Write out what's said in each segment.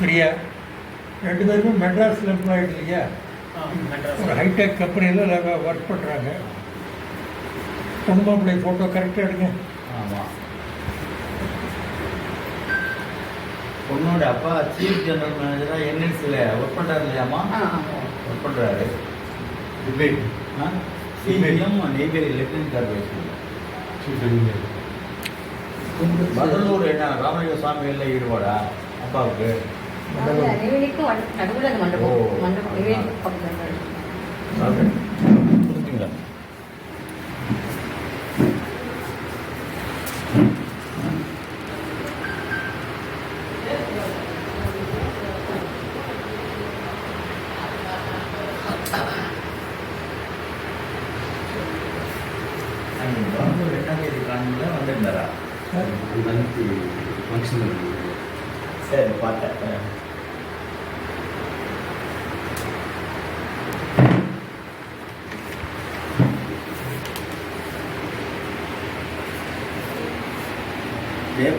பிரியா ரெண்டு பேருமே மெட்ராஸில் எம்ப்ளாய்டு இல்லையா? ஒரு ஹைடெக் கம்பெனியில் நாங்கள் ஒர்க் பண்ணுறாங்க பொண்ணு மாப்பிள்ளை ஃபோட்டோ கரெக்டாக எடுங்க. ஆமாம் பொண்ணோட அப்பா சீஃப் ஜெனரல் மேனேஜராக என்எல்சியில் ஒர்க் பண்ணுறாரு இல்லையாம்மா? ஒர்க் பண்ணுறாரு டிபேட் ஆ? CPM Neyveli lignite corporation Vadalur என்ன ராமலிங்க சுவாமிகளில் ஈடுபாடா அப்பாவுக்கு? ஓ. புரிஞ்சுங்களா வடலூர் ரெண்டாம் தேதி காலையில் வந்திருந்தாரா சரி பார்த்தேன்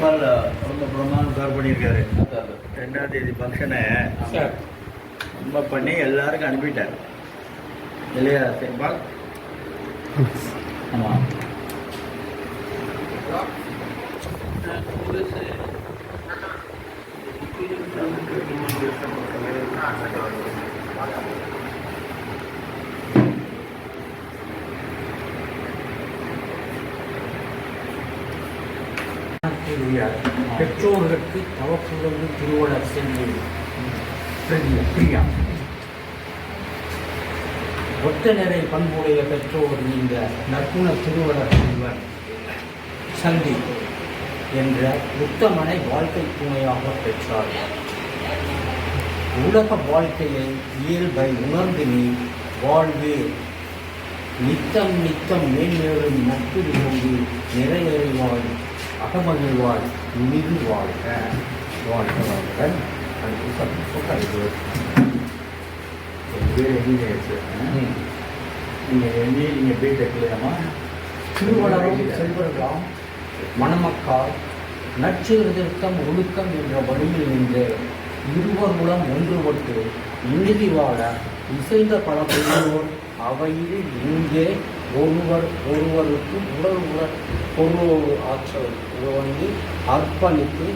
ஜெயபால் ரொம்ப பிரமாணம் கவர் பண்ணியிருக்காரு. ரெண்டாம் தேதி ஃபங்க்ஷனை ரொம்ப பண்ணி எல்லாருக்கும் அனுப்பிட்டார். இல்லையா ஜெயபால் ஆமாம் பெற்றோர்களுக்கு தவப்புள்ளது திருவள்ளுவர் சென்று பிரியா பிரியா ஒத்த நிறை பண்புடைய பெற்றோர் இந்த நற்குண திருவள்ளுவர் செல்வர் சந்தி என்ற உத்தமனை வாழ்க்கை துணையாக பெற்றார். உலக வாழ்க்கையை இயல்பை உணர்ந்து நீ வாழ்வே. நித்தம் நித்தம் மேன்மேலும் நட்பு கொண்டு நிறையறிவாய். அகமகிழ்வாய் மிகு வாழ்க வாழ்க வாழ்க அது சொல்றது பேர் என்ஜினியர்ஸ் நீங்கள் எம்ஏ நீங்கள் பிடெக் இல்லையாம்மா? திருவளவும் செல்வர்களாம் மணமக்கால் நற்சீர்திருத்தம் ஒழுக்கம் என்ற வழியில் நின்று இருவர் மூலம் ஒன்றுபட்டு இறுதி வாழ இசைந்த பல பெரியோர் அவையில் இங்கே ஒருவர் ஒருவருக்கு உடல் உடல் பொருள் ஆற்றல் உவந்து அர்ப்பணித்து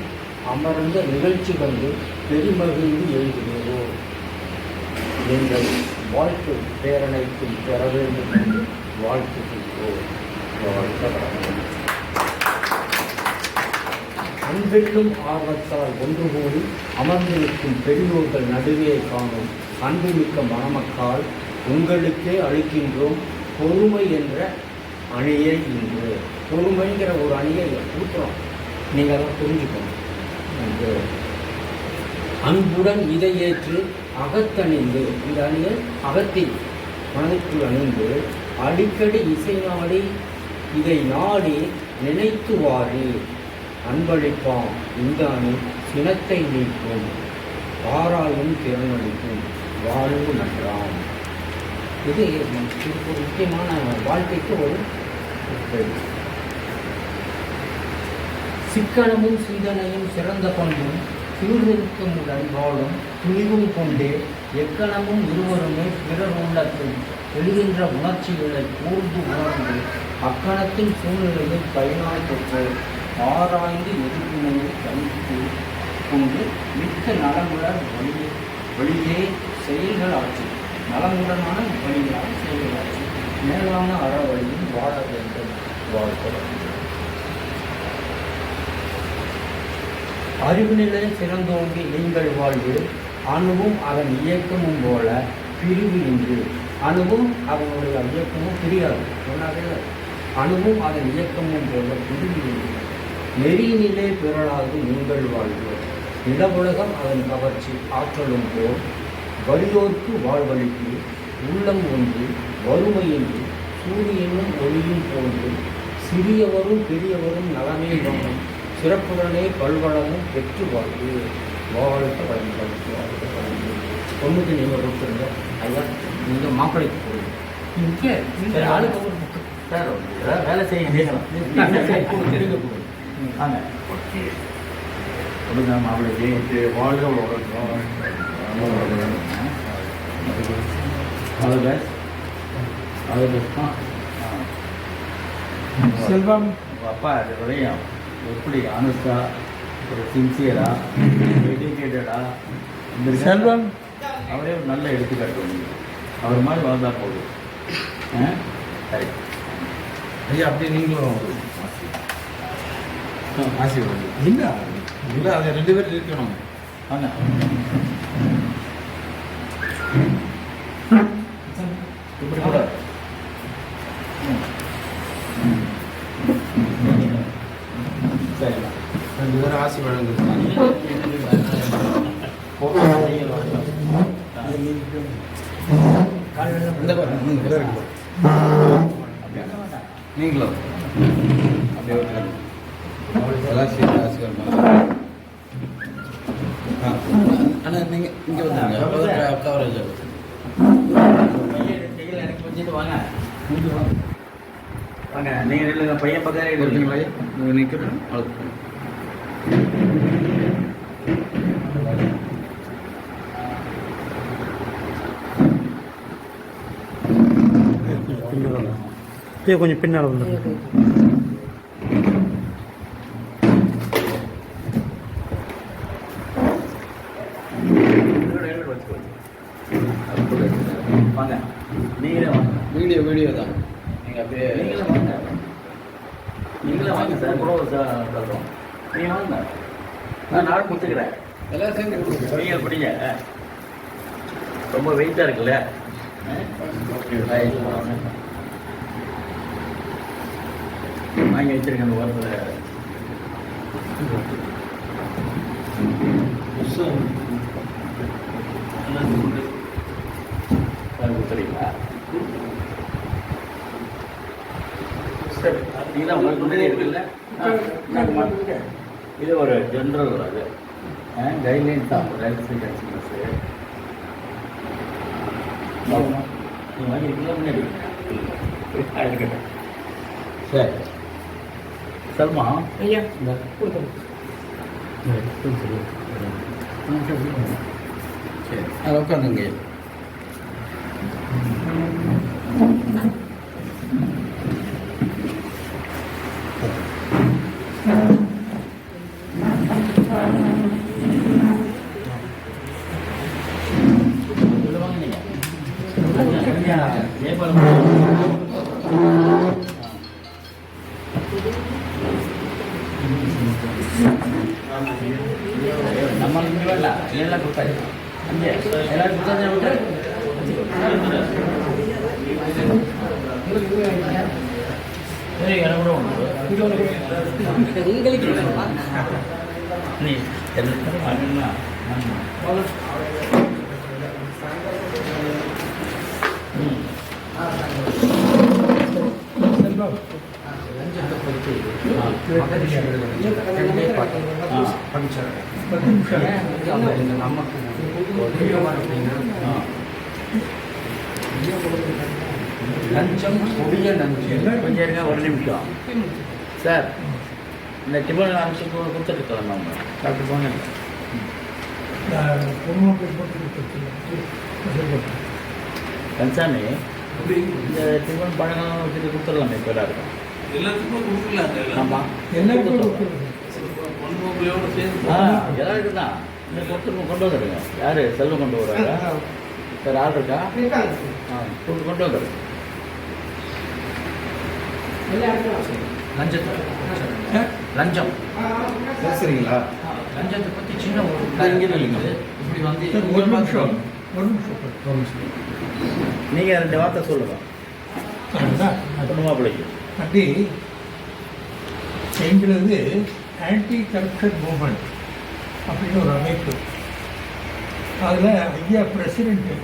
அமர்ந்த நிகழ்ச்சி கண்டு பெருமகிழ்ந்து எழுதுகிறோம் நீங்கள் வாழ்க்கை பேரணைக்கு பெற வேண்டும் என்று வாழ்த்துகின்றோம் அன்பிலும் ஆர்வத்தால் ஒன்று கூடி அமர்ந்திருக்கும் பெரியோர்கள் நடுவே காணும் அன்புமிக்க மணமக்கால் உங்களுக்கே அளிக்கின்றோம் பொறுமை என்ற அணியை இன்று. பொறுமைங்கிற ஒரு அணியை கொடுக்குறோம். நீங்கள் அதை புரிஞ்சுக்கணும் அன்புடன் இதை ஏற்று அகத்தணிந்து இந்த அணியை அகத்தில் மனதிற்குள் அணிந்து அடிக்கடி இசை நாடி இதை நாடி நினைத்து வாரி அன்பளிப்பாம். இந்த அணி சினத்தை நீக்கும் பாராயும் திறனளிக்கும் வாழ்வு நன்றாம் இது இது ஒரு முக்கியமான வாழ்க்கைக்கு ஒரு சிக்கனமும் சிந்தனையும் சிறந்த பண்பும் சீர்திருத்தமுடன் வாழும் துணிவும் கொண்டே எக்கணமும் இருவருமே பிறர் உள்ளத்தில் எழுகின்ற உணர்ச்சிகளை கூர்ந்து உணர்ந்து அக்கணத்தின் சூழ்நிலையை பயனாய் பெற்று ஆராய்ந்து எதிர்ப்பினையை கணித்து கொண்டு மிக்க நலமுடன் வழியே வழியே செயல்கள் ஆட்சி நலமுடனான வழியாக செய்கிறார் மேலான அறவழியும் வாழ வேண்டும். வாழ்க்கை அறிவு நிலை சிறந்தோங்கி நீங்கள் வாழ்வு அணுவும் அதன் இயக்கமும் போல பிரிவு இன்று. அணுவும் அவனுடைய இயக்கமும் பிரியாது. சொன்னாவே அணுவும் அதன் இயக்கமும் போல பிரிவு இன்று. நெறிநிலை பிறழாது நீங்கள் வாழ்வு. நிலவுலகம் அதன் கவர்ச்சி ஆற்றலும் போல் வலியோர்க்கு வாழ்வழிக்கு உள்ளம் ஒன்று வறுமையின்றி சூரியனும் ஒளியும் போன்று சிறியவரும் பெரியவரும் நலமே வாழும் சிறப்புடனே பல்வளமும் பெற்று வாழ்வு வாழ்க்கை வளங்கள். வாழ்க வளங்கள் பொண்ணுக்கு நீங்கள் கொடுத்துருங்க ஐயா நீங்கள் மாப்பிள்ளைக்கு கொடுங்க இங்கே இந்த ஆளுக்கு ஒரு புக்கு சார் ஏதாவது வேலை கொடுங்க வாங்க. கொடுங்க மாப்பிள்ளைக்கு வாழ்க வளர்க்கணும் செல்வம். அப்பா அது வரையும் எப்படி? ஆனஸ்டா ஒரு சின்சியரா டெடிக்கேட்டடா செல்வம். அவரே ஒரு நல்ல எடுத்துக்காட்டு அவர் மாதிரி வளர்ந்தா போதும். ஆ? சரி. ஐயா அப்படியே நீங்களும் ஆசீர்வாதம். என்ன இல்லை அது ரெண்டு பேரும் இருக்கணும். வாங்க இப்படி கூட சரி ரெண்டு பேரும் ஆசி வழங்குது இந்த பாருங்க ம், இதோ இருக்கு பாருங்க. நீங்களும் அப்படியே உட்காருங்க. எல்லாம் சேர்ந்து ஆசீர்வாதம் ஆ அண்ணா நீங்கள் இங்கே வந்துருங்க அப்போ கவரேஜ் ஆகும் எனக்கு கொஞ்சிட்டு வாங்க வாங்க நீங்கள் இல்லைங்க பையன் பக்கம் இருக்கீங்க இருக்கீங்க பாய் நிற்கணும் அவ்வளோ கொஞ்சம் பின்னால் வந்து வாங்க நீங்களே வாங்க வீடியோ வீடியோ தான் நீங்கள் அப்படியே நீங்களே வாங்க நீங்களே வாங்க சார் கூட ஒரு சார் நான் நாள் கொடுத்துக்கிறேன். எல்லாம் சேர்ந்து கொடுங்க. நீங்கள் பிடிங்க ரொம்ப வெயிட்டாக இருக்குல்ல? வாங்கி வச்சிருக்க அந்த ஓரத்தில். கொடுத்துறீங்களா சரி நீதான் உங்களுக்கு முன்னாடி இருக்குல்ல? இது ஒரு ஜென்ரல் அது கைட்லைன்ஸ் தான் ரைல்ஸ் கன்சியூமர்ஸு நீ வாங்கிருக்கீங்களா முன்னாடி இருக்கட்டும். சரி. சல்மா ஐயா. இந்த. சரி. அது உட்காந்துங்க உள்ள வாங்க நீங்க. ஐயா, ஜெயபாலம். நம்ம இங்க வரல எல்லாம் கொடுத்தாரு அங்கே எல்லாரும் கொடுத்தாரு விட்டாரு சரி எனக்கு கூட ஒன்று உங்களுக்கு வேணுமா? நீ எல்லாரும் வாங்கினா ம் பத்து நிமிஷம் ஆ லஞ்சம் கொடிய நஞ்சம் கொஞ்சம் இருங்க ஒரு நிமிஷம் சார் இந்த டிபன் அனுப்பிச்சு கொடுத்துட்டு கிளம்ப டாக்டர் போட்டு கன்சாமி இந்த டிபன் பழங்கள் வச்சுட்டு கொடுத்துடலாமே இப்போ இருக்கும் எல்லாத்துக்கும் கொடுக்கலாங்க ஆமாம் எல்லாருக்கும் கொடுக்குறது. பொன்மோக்கிலையோட சேர்ந்து ஆ எல்லாருக்கும் தான் கொண்டு வந்துடுங்க. யார்? செல்வம் கொண்டு வர்றாரா சார் ஆள் இருக்கா? ஆ கொண்டு கொண்டு வந்துடுங்க லஞ்சத்தை? லஞ்சம். பேசுறீங்களா? லஞ்சத்தை பற்றி சின்ன ஒரு. இப்படி வந்து ஒரு நிமிஷம். ஒரு நிமிஷம். ஒரு நிமிஷம். நீங்கள் ரெண்டு வார்த்தை சொல்லுங்கள் மாப்பிள்ளைக்கு. அப்படி எங்களது ஆன்டி கரப்ஷன் மூமெண்ட் அப்படின்னு ஒரு அமைப்பு. அதில் ஐயா பிரசிடெண்ட்டு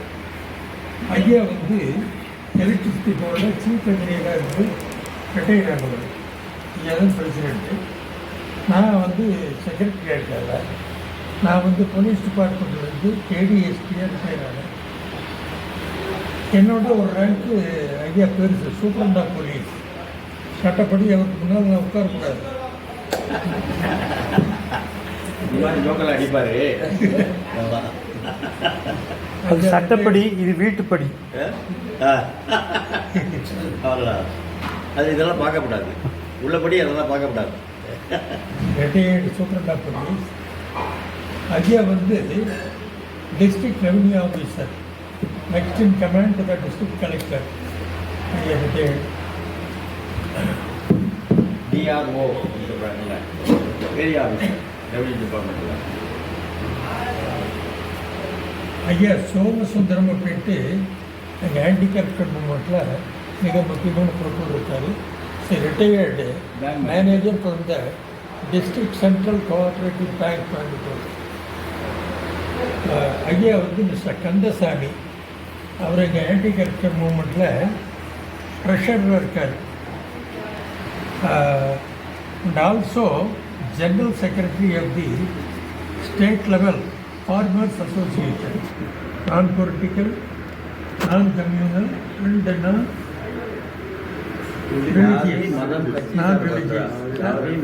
ஐயா வந்து எலக்ட்ரிசிட்டி போர்டில் சீஃப் இன்ஜினியராக இருந்து ரிட்டையர் ஆனவர். ஐயா தான் பிரசிடெண்ட்டு நான் வந்து செக்ரட்டரியாக நான் வந்து போலீஸ் டிபார்ட்மெண்ட்டில் இருந்து கேடிஎஸ்பியாக ரிட்டையர் ஆனேன். என்னோட ஒரு ரேங்க்கு ஐயா பெருசு சூப்பரண்டா போலீஸ். சட்டப்படி அவருக்கு முன்னால் நான் உட்காரக்கூடாது. அது சட்டப்படி இது வீட்டுப்படி. அது இதெல்லாம் பார்க்கக்கூடாது உள்ளபடி அதெல்லாம் பார்க்கக்கூடாது ரிட்டையர்டு சூப்பரண்ட் ஆஃப் போலீஸ் ஐயா வந்து district revenue officer next in command to the district collector ஐயா ரிட்டையர்டு டிஆர்ஓ சொல்கிறாங்கல்ல ஏரியா ஆஃபீஸர் ரெவன்யூ டிபார்ட்மெண்ட்டில் ஐயா சோமசுந்தரம் அப்படின்ட்டு எங்கள் ஹேண்டிகேப்டட் மூமெண்ட்டில் மிக முக்கியமான பொறுப்பு இருக்காரு. Retired manager from the district central cooperative bank Coimbatore ஐயா வந்து மிஸ்டர் கந்தசாமி. அவர் எங்கள் ஹேண்டிகேப்டட் மூமெண்ட்டில் ட்ரெஷரர் இருக்கார். And also general secretary of the state level farmers association non political non communal and uh, non ஜாதி மதம் கட்சி நான் சார்பற்ற religious. ஜாதி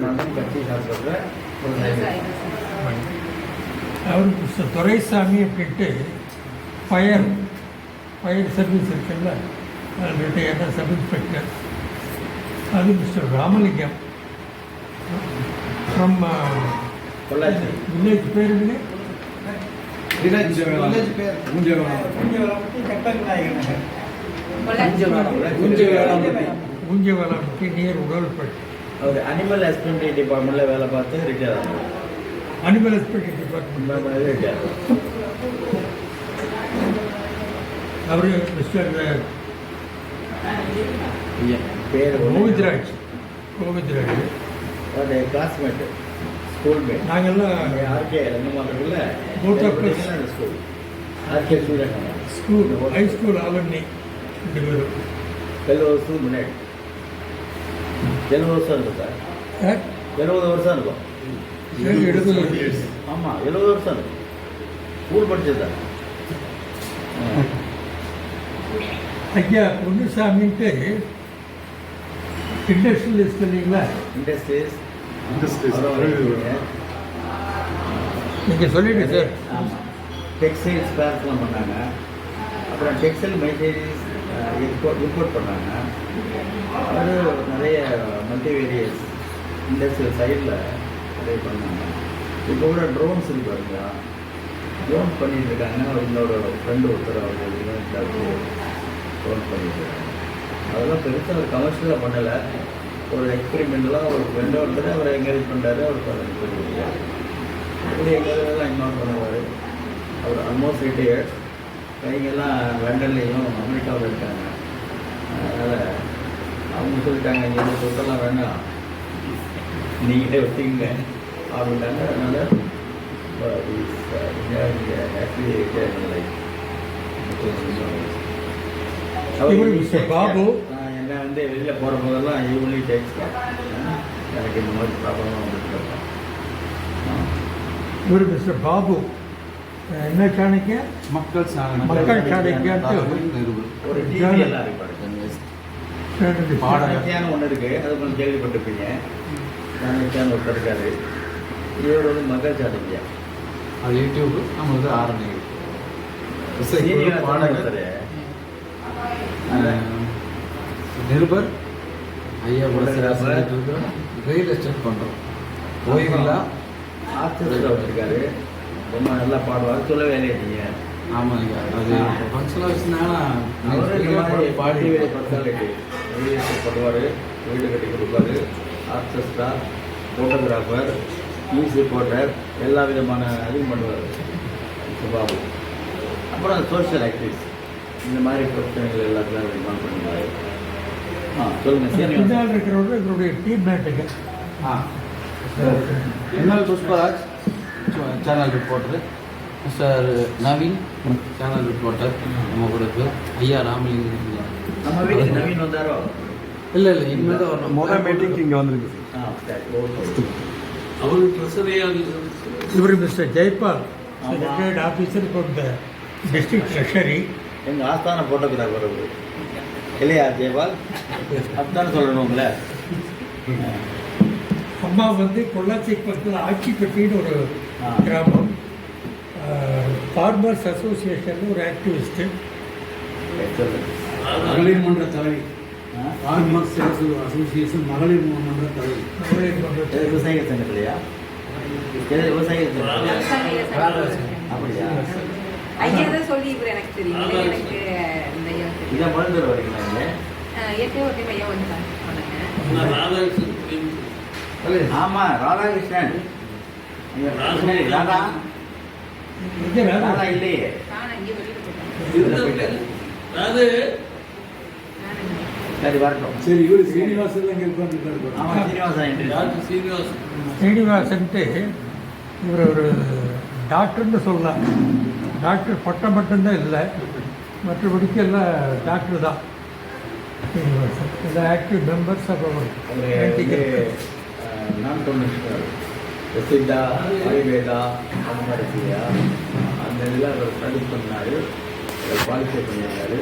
அவர் துரைசாமி அப்படின்ட்டு ஃபயர் ஃபயர் சர்வீஸ் இருக்குல்ல என்ன சப் இன்ஸ்பெக்டர் அது mister Ramalingam. From Pollachi. Village பேர் என்ன? வில்லேஜ் பேர். ஊஞ்சவலாம்பட்டி நியர் உடல்பட்டு அவர் அனிமல் ஹஸ்பண்டரி டிபார்ட்மெண்ட்டில் வேலை பார்த்து ரிட்டையர் ஆனார். அனிமல் ஹஸ்பண்டரி டிபார்ட்மெண்ட் ரிட்டையர் அவர் மிஸ்டர் பேர் கோவித்ராஜ் கோவித்ராஜ் அவருடைய கிளாஸ்மேட் ஸ்கூல் மேட் நாங்கெல்லாம் RK us. School RK Suriyan school high school ஆலன்னி ரெண்டு பேரும். எழுபது வருஷத்துக்கு முன்னாடி. எழுபது வருஷம் இருக்கும் சார். எழுபது வருஷம் இருக்கும். ஆமாம் எழுபது வருஷம். இருக்கும். ஸ்கூல் படிச்சது சார். ஐயா பொன்னுசாமின்ட்டு இண்டஸ்ட்ரியலிஸ்ட் இல்லைங்களா இண்டஸ்ட்ரீஸ். நீங்கள் சொல்லிடுங்க சார். ஆமாம் டெக்ஸ்டைல் ஸ்பேர்ஸ்லாம் பண்ணாங்க. அப்புறம் டெக்ஸ்டைல் மெட்டீரியல்ஸ் இம்போர்ட் இம்போர்ட் பண்ணாங்க. அது நிறைய மல்டிவேரியஸ் இண்டஸ்ட்ரியல் சைடில் நிறைய பண்ணாங்க. இப்போ கூட ட்ரோன்ஸ் இருக்கு பாருங்க. ட்ரோன் பண்ணிட்டு இருக்காங்க இன்னொரு ஃப்ரெண்டு ஒருத்தர் அவர் ட்ரோன் பண்ணிட்டு இருக்காங்க அதெல்லாம் பெருசாக அவர் கமர்ஷியலாக பண்ணலை. ஒரு எக்ஸ்பெரிமெண்ட்லாம் ஒரு ஃப்ரெண்டு ஒருத்தர் அவரை என்கரேஜ் பண்ணுறாரு அவர் பண்ணிருக்காரு இப்படி எங்களெல்லாம் இன்வால்வ் பண்ணுவார். அவர் ஆல்மோஸ்ட் ரிட்டையர்ட் கைங்கெல்லாம் லண்டன்லேயும் அமெரிக்காவில் இருக்காங்க. அதனால் அவங்க சொல்லிட்டாங்க இங்கே இந்த சொத்தெல்லாம் வேண்டாம். நீங்களே வச்சுக்கங்க அப்படின்ட்டாங்க. அதனால் ஆக்சுவலி இவர் Mr. பாபு. நான் என்ன வந்து வெளியில் போகிற போதெல்லாம் ஈவினிங் டேக்ஸ் எனக்கு இந்த மாதிரி ப்ராப்ளம்லாம் வந்துட்டு இவர் மிஸ்டர் பாபு. என்ன சாணக்கிய மக்கள் மக்கள் நிறுவனம் ஒரு டிவி எல்லாம் பாடகர். சாணக்கியான்னு ஒன்று இருக்கு. அது கொஞ்சம் கேள்விப்பட்டிருப்பீங்க. சாணக்கியான்னு ஒருத்தர் இருக்காரு. இவர் வந்து மகள் சாணக்கியா அது யூடியூப் நம்ம வந்து ஆரம்பி சீனியர் பாடகர் நிருபர் ஐயா கூட. செஞ்சுட்டு இருக்கிறோம் ரியல் எஸ்டேட் பண்ணுறோம் ஓய்வில்லா? இருக்காரு ரொம்ப நல்லா பாடுவார். சொல்லவே இல்லையே நீங்கள் ஆமாம் ஐயா. அது மாதிரி பாடி பாட்டி பர்சனாலிட்டி ரியல் பண்ணுவார். வீடு கட்டி கொடுப்பாரு. ஆர்கெஸ்ட்ரா ஃபோட்டோகிராஃபர் நியூஸ் ரிப்போர்ட்டர் எல்லா விதமான இதுவும் பண்ணுவார். சுபாபு. அப்புறம் சோஷியல் ஆக்டிவிஸ்ட் இந்த மாதிரி பிரச்சனைகள் எல்லாத்தையும் இன்வால்வ் பண்ணுவார் ஆ சொல்லுங்கள் பின்னால் இருக்கிறவங்க இவருடைய டீம் மேட்டுங்க ஆ. NL Pushparaj channel reporter mister Naveen channel reporter நம்ம கூட ஐயா ராமலிங்கம். நம்ம வீட்டுக்கு நவீன் வந்தாரோ? இல்லை இல்லை இனிமேல் தான் வரணும். மொதல் மீட்டிங் இங்கே வந்திருக்கு ஆ சரி ஓகே அவருக்கு ட்ரெஸரியாக இவர் mister Jaipal. Retired officer from the district treasury எங்கள் ஆஸ்தான ஃபோட்டோகிராஃபர் அவர். இல்லையா ஜெயபால்? அப்படித்தானே சொல்லணுங்களே அம்மா வந்து பொள்ளாச்சி பக்கத்தில் ஆட்சிப்பட்டின்னு ஒரு. கிராமம். ஃபார்மர்ஸ் அசோசியேஷன் ஒரு ஆக்டிவிஸ்ட்டு சொல்லுங்க. மகளிர் மன்ற தலைவி? ஃபார்மர்ஸ் அசோசியேஷன் மகளிர் மன்ற தலைவி. மகளிர் மன்றத்தில் எது விவசாயிகள் சங்கத்திலையா? சங்கத்திலையா? அப்படியா? ஐயா தான் சொல்லி இவர் எனக்கு தெரியும். எனக்கு இந்த ஐயா முதல் தடவை வரீங்களா ஏற்கனவே ஒரு டைம் ஐயா வந்து சொன்னாங்க. ஆமா ராதாகிருஷ்ணன். ராதா. ராதா இல்லையே. சரி வரட்டும். சரி இவரு சீனிவாசன் இங்க உட்காந்துருக்காரு ஆமா சீனிவாசன் சீனிவாசன். ஸ்ரீனிவாசன்ட்டு இவர் ஒரு டாக்டர்னு சொல்லலாம். டாக்டர் பட்டம் மட்டும்தான் இல்லை மற்றபடிக்கு எல்லாம் டாக்டர் தான். எல்லாம் ஆக்டிவ் மெம்பர்ஸ் ஆஃப் அவர் நான் சொன்ன சித்தா ஆயுர்வேதா அந்த மாதிரி இல்லையா அந்த இதில் அவர் ஸ்டடி பண்ணார். குவாலிஃபை பண்ணியிருக்காரு.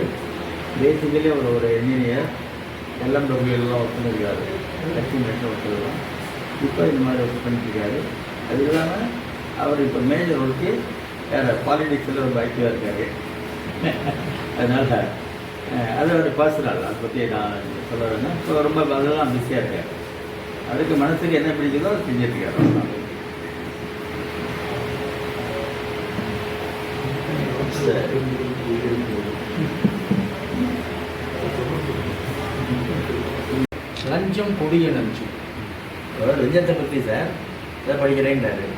பேசிக்கலி அவர் ஒரு இன்ஜினியர் எல்லாம் எல்லாம் ஒர்க் பண்ணியிருக்காரு லட்சுமி மெட்ரோ ஒர்க்கெல்லாம் இப்போ இந்த மாதிரி ஒர்க் பண்ணியிருக்காரு அது இல்லாமல் அவர் இப்போ மேஜர் ஒர்க்கு பாலிடிக்ஸில் ரொம்ப ஆக்டிவாக இருக்காரு அதனால் அது ஒரு பர்சனல் அதை பற்றி நான் சொல்ல வேணும் இப்போ ரொம்ப அதெல்லாம் பிஸியாக இருக்காரு அதுக்கு மனசுக்கு என்ன பிடிக்குதோ அதை. சரி. லஞ்சம் கொடிய லஞ்சம் லஞ்சத்தை பற்றி சார் இதை படிக்கிறேங்கிறாரு ஆ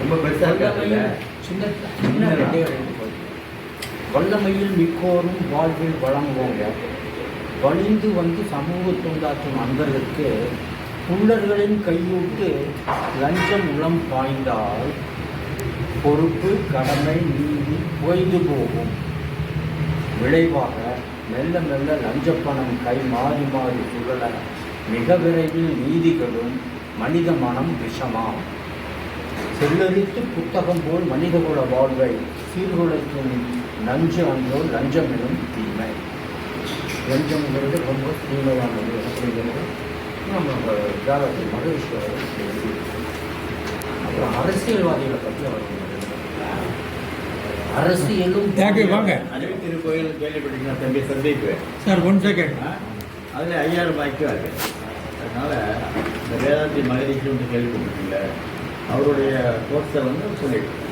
ரொம்ப பெருசாக சின்ன சின்ன. வல்லமையில் மிக்கோரும் வாழ்வில் வழங்குவோங்க வலிந்து வந்து சமூக தொண்டாற்றும் அன்பர்களுக்கு புல்லர்களின் கையூட்டு லஞ்சம் உளம் பாய்ந்தால் பொறுப்பு கடமை நீதி ஓய்ந்து போகும். விளைவாக மெல்ல மெல்ல லஞ்சப்பணம் கை மாறி மாறி சுழல மிக விரைவில் நீதிகளும் மனித மனம் விஷமாம். செல்லரித்து புத்தகம் போல் மனிதகுல வாழ்வை சீர்குலைக்கும் நஞ்சு அன்றோ லஞ்சம் எனும் தீமை லஞ்சம்ங்கிறது ரொம்ப தீமையானது. அப்படிங்கிறது நம்ம ஜாதகத்தில் மகேஸ்வரர் அப்புறம் அரசியல்வாதிகளை பற்றி அவர். அரசியலும் வாங்க? அறிவு திருக்கோயில் கேள்விப்பட்டீங்கன்னா தம்பி சந்தீப் சார் ஒன் செகண்ட் அதில் ஐயாயிரம் ரூபாய்க்கு இருக்கு. அதனால் இந்த வேதாந்தி மகரிஷி வந்து கேள்விப்பட்டிருக்கீங்கள? அவருடைய கோர்ஸை வந்து சொல்லிட்டு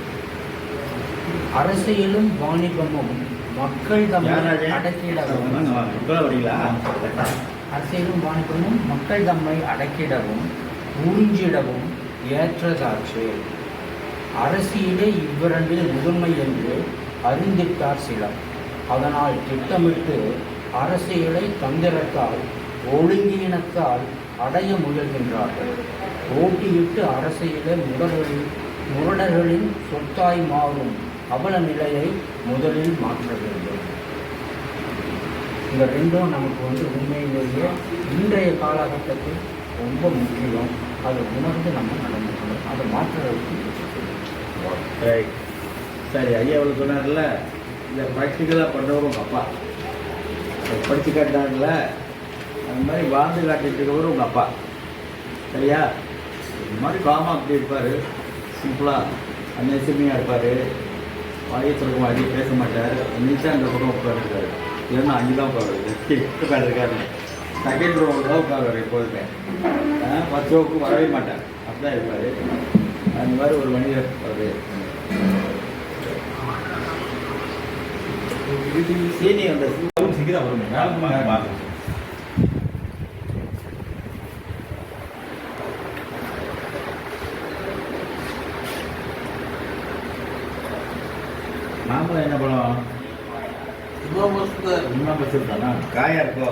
அரசியலும் வாணிபமும் மக்கள் தம்மை அடக்கிடவும். அரசியலும் வாணிபமும் மக்கள் தம்மை அடக்கிடவும் உறிஞ்சிடவும் ஏற்றதாச்சு. அரசியலே இவ்விரண்டில் முதன்மை என்று அறிந்திட்டார் சிலர். அதனால் திட்டமிட்டு அரசியலை தந்திரத்தால் ஒழுங்கீனத்தால் அடைய முயல்கின்றார்கள். போட்டியிட்டு அரசியல முரடர்களின் முரடர்களின் சொத்தாய் மாறும் அவல நிலையை முதலில் மாற்ற வேண்டும். இந்த ரெண்டும் நமக்கு வந்து உண்மையிலேயே இன்றைய காலகட்டத்தில் ரொம்ப முக்கியம். அதை உணர்ந்து நம்ம நடந்துக்கணும் அதை மாற்றுறதுக்கு சரி ஐயா அவளுக்கு சொன்னார்ல. இந்த ப்ராக்டிக்கலாக பண்ணுறவரும் அப்பா. படித்து காட்டினார்ல அந்த மாதிரி வாழ்ந்து காட்டிட்டு இருக்கவரும் உங்கள் அப்பா. சரியா? இந்த மாதிரி காமா அப்படி இருப்பார். சிம்பிளாக அந்நெசுமையாக இருப்பார். வாயை சொல்ல வாடி பேச மாட்டார். நீச்சா அந்த பக்கம் உட்காந்துருக்காரு இல்லைன்னா அங்கே தான் உட்காரு உட்காந்துருக்காரு செகண்ட் ரோவில் தான் உட்காருவார் எப்போதுமே. ஃபஸ்ட் ரோவுக்கு வரவே மாட்டார். அப்படிதான் இருப்பார். அந்த மாதிரி ஒரு மனிதர் அவர். சீனி வந்த மாம்பழம் என்ன பழம் இன்னொரு வருஷத்துல இன்னும் வச்சிருக்கானா காயா இருக்கோ